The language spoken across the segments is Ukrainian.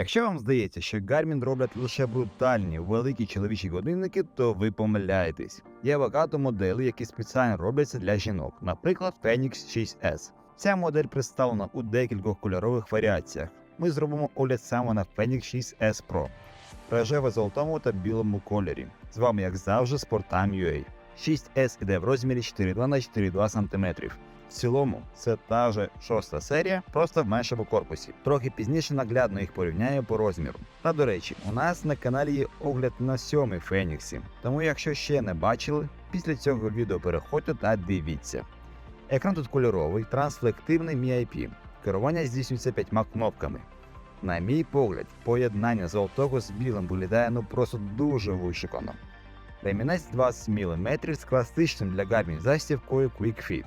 Якщо вам здається, що Garmin роблять лише брутальні великі чоловічі годинники, то ви помиляєтесь. Є багато моделей, які спеціально робляться для жінок, наприклад, Phoenix 6S. Ця модель представлена у декількох кольорових варіаціях. Ми зробимо огляд саме на Phoenix 6S Pro рожево золотому та білому кольорі. З вами, як завжди, Sportam.ua. 6S іде в розмірі 4,2 на 4,2 см. В цілому це та же шоста серія, просто в меншому корпусі. Трохи пізніше наглядно їх порівняю по розміру. Та до речі, у нас на каналі є огляд на сьомий Феніксі. Тому, якщо ще не бачили, після цього відео переходьте та дивіться. Екран тут кольоровий, трансфлективний MIP. Керування здійснюється п'ятьма кнопками. На мій погляд, поєднання золотого з білим виглядає ну просто дуже вишукано. Ремінець 20 мм з класичним для Garmin застівкою Quick Fit.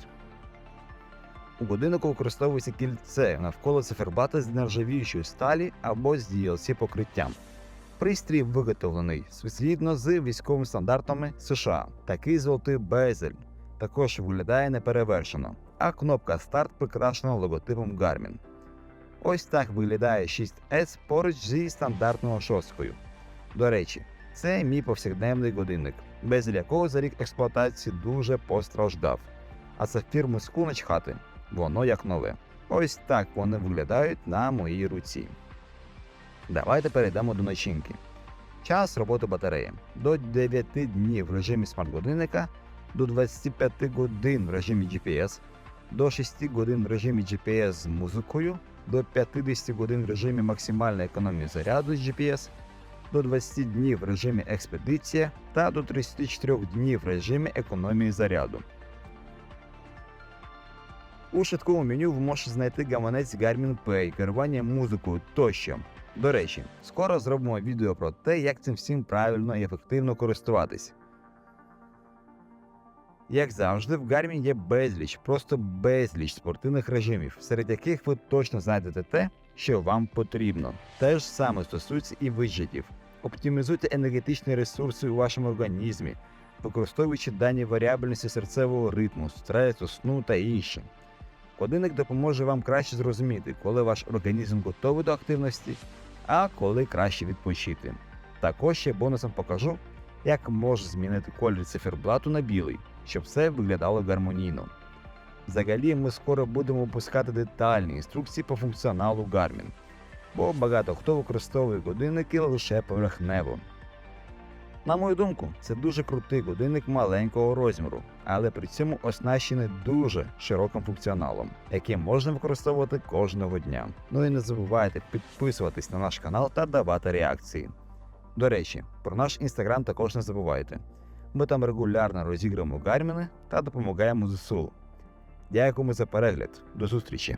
У годиннику використовується кільце навколо циферблата з нержавіючої сталі або з DLC покриттям. Пристрій виготовлений згідно з військовими стандартами США. Такий золотий безель також виглядає неперевершено, а кнопка старт прикрашена логотипом Garmin. Ось так виглядає 6S поруч зі стандартною шосткою. До речі, це мій повсякденний годинник, без якого за рік експлуатації дуже постраждав. А це фірми з хати, воно як нове. Ось так вони виглядають на моїй руці. Давайте перейдемо до начинки. Час роботи батареї до 9 днів в режимі смарт-годинника, до 25 годин в режимі GPS, до 6 годин в режимі GPS з музикою, до 50 годин в режимі максимальної економії заряду з GPS, до 20 днів в режимі експедиція та до 34 днів в режимі економії заряду. У швидкому меню ви можете знайти гаманець Garmin Pay, керування музикою тощо. До речі, скоро зробимо відео про те, як цим всім правильно і ефективно користуватись. Як завжди, в Garmin є безліч, просто безліч спортивних режимів, серед яких ви точно знайдете те, що вам потрібно. Те ж саме стосується і виджетів. Оптимізуйте енергетичні ресурси у вашому організмі, використовуючи дані варіабельності серцевого ритму, стресу, сну та інше. Годинник допоможе вам краще зрозуміти, коли ваш організм готовий до активності, а коли краще відпочити. Також ще бонусом покажу, як може змінити колір циферблату на білий, щоб все виглядало гармонійно. Взагалі, ми скоро будемо випускати детальні інструкції по функціоналу Garmin, бо багато хто використовує годинники лише поверхнево. На мою думку, це дуже крутий годинник маленького розміру, але при цьому оснащений дуже широким функціоналом, який можна використовувати кожного дня. Ну і не забувайте підписуватись на наш канал та давати реакції. До речі, про наш інстаграм також не забувайте. Ми там регулярно розіграємо гарміни та допомагаємо ЗСУ. Дякуємо за перегляд. До зустрічі!